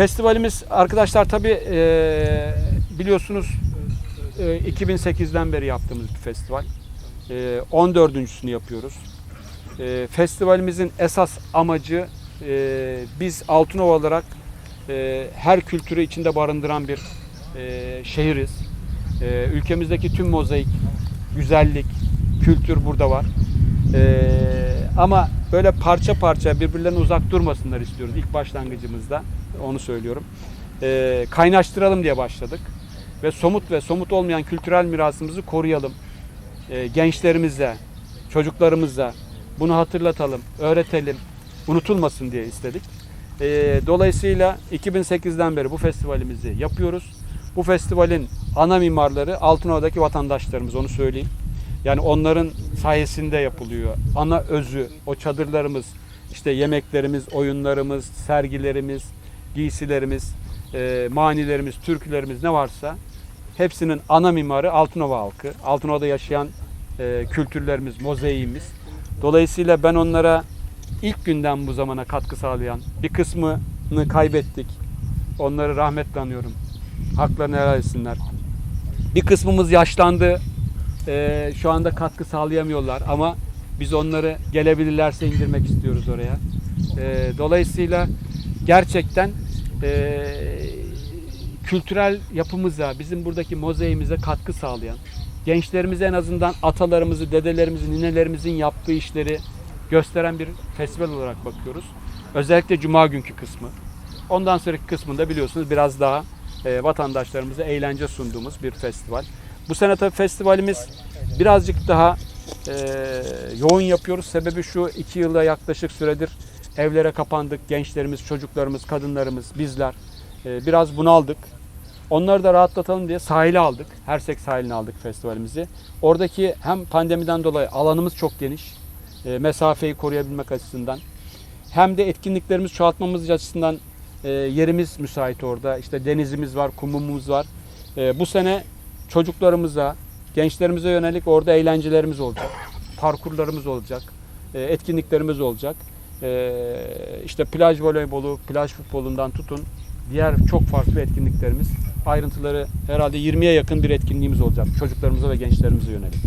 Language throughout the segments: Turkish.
Festivalimiz arkadaşlar tabi biliyorsunuz e, 2008'den beri yaptığımız bir festival. E, 14.sünü yapıyoruz. E, festivalimizin esas amacı e, biz Altınova olarak e, her kültürü içinde barındıran bir e, şehiriz. E, ülkemizdeki tüm mozaik, güzellik, kültür burada var. E, ama böyle parça parça birbirlerine uzak durmasınlar istiyoruz ilk başlangıcımızda. Onu söylüyorum. E, kaynaştıralım diye başladık. Ve somut ve somut olmayan kültürel mirasımızı koruyalım. E, gençlerimize, çocuklarımıza bunu hatırlatalım, öğretelim, unutulmasın diye istedik. E, dolayısıyla 2008'den beri bu festivalimizi yapıyoruz. Bu festivalin ana mimarları Altınova'daki vatandaşlarımız onu söyleyeyim. Yani onların sayesinde yapılıyor. Ana özü, o çadırlarımız, işte yemeklerimiz, oyunlarımız, sergilerimiz, giysilerimiz, e, manilerimiz, türkülerimiz ne varsa hepsinin ana mimarı Altınova halkı. Altınova'da yaşayan e, kültürlerimiz, mozaiğimiz. Dolayısıyla ben onlara ilk günden bu zamana katkı sağlayan bir kısmını kaybettik. Onları rahmetle anıyorum. Haklarını helal etsinler. Bir kısmımız yaşlandı. Ee, şu anda katkı sağlayamıyorlar ama biz onları gelebilirlerse indirmek istiyoruz oraya. Ee, dolayısıyla gerçekten e, kültürel yapımıza, bizim buradaki mozaiğimize katkı sağlayan, gençlerimize en azından atalarımızı, dedelerimizi, ninelerimizin yaptığı işleri gösteren bir festival olarak bakıyoruz. Özellikle cuma günkü kısmı. Ondan sonraki kısmında biliyorsunuz biraz daha e, vatandaşlarımıza eğlence sunduğumuz bir festival. Bu sene tabii festivalimiz birazcık daha e, yoğun yapıyoruz. Sebebi şu iki yılda yaklaşık süredir evlere kapandık. Gençlerimiz, çocuklarımız, kadınlarımız, bizler e, biraz bunaldık. Onları da rahatlatalım diye sahile aldık. Hersek sahiline aldık festivalimizi. Oradaki hem pandemiden dolayı alanımız çok geniş. E, mesafeyi koruyabilmek açısından. Hem de etkinliklerimizi çoğaltmamız açısından e, yerimiz müsait orada. İşte denizimiz var, kumumuz var. E, bu sene çocuklarımıza, gençlerimize yönelik orada eğlencelerimiz olacak. Parkurlarımız olacak. e, etkinliklerimiz olacak. E, işte plaj voleybolu, plaj futbolundan tutun diğer çok farklı etkinliklerimiz. Ayrıntıları herhalde 20'ye yakın bir etkinliğimiz olacak çocuklarımıza ve gençlerimize yönelik.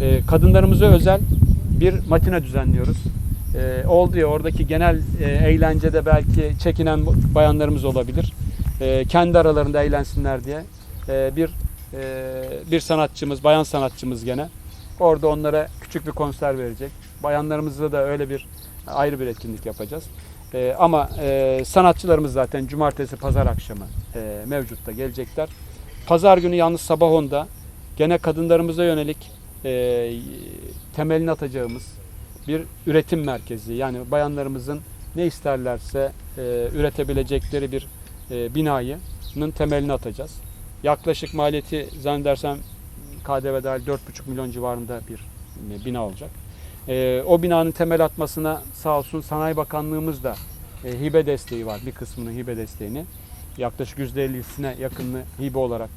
E, kadınlarımıza özel bir matine düzenliyoruz. E, oldu ya oradaki genel e, eğlencede belki çekinen bayanlarımız olabilir. E, kendi aralarında eğlensinler diye e, bir bir sanatçımız, bayan sanatçımız gene orada onlara küçük bir konser verecek. Bayanlarımızla da öyle bir ayrı bir etkinlik yapacağız. E, ama e, sanatçılarımız zaten cumartesi, pazar akşamı e, mevcutta gelecekler. Pazar günü yalnız sabah 10'da gene kadınlarımıza yönelik e, temelini atacağımız bir üretim merkezi. Yani bayanlarımızın ne isterlerse üretebilecekleri bir e, binayının temelini atacağız. Yaklaşık maliyeti zannedersem KDV dahil 4,5 milyon civarında bir e, bina olacak. E, o binanın temel atmasına sağ olsun Sanayi Bakanlığımız da e, hibe desteği var. Bir kısmının hibe desteğini. Yaklaşık %50'sine yakınını hibe olarak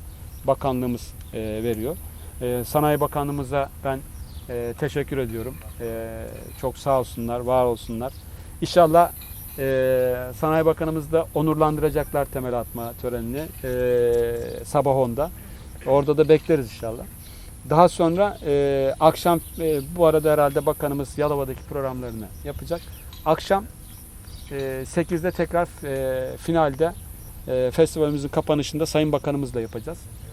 bakanlığımız veriyor. Sanayi Bakanlığımıza ben teşekkür ediyorum. Çok sağ olsunlar, var olsunlar. İnşallah e, Sanayi Bakanımız da onurlandıracaklar temel atma törenini e, sabah 10'da. Orada da bekleriz inşallah. Daha sonra e, akşam bu arada herhalde bakanımız Yalova'daki programlarını yapacak. Akşam e, 8'de tekrar finalde festivalimizin kapanışında Sayın Bakanımızla yapacağız.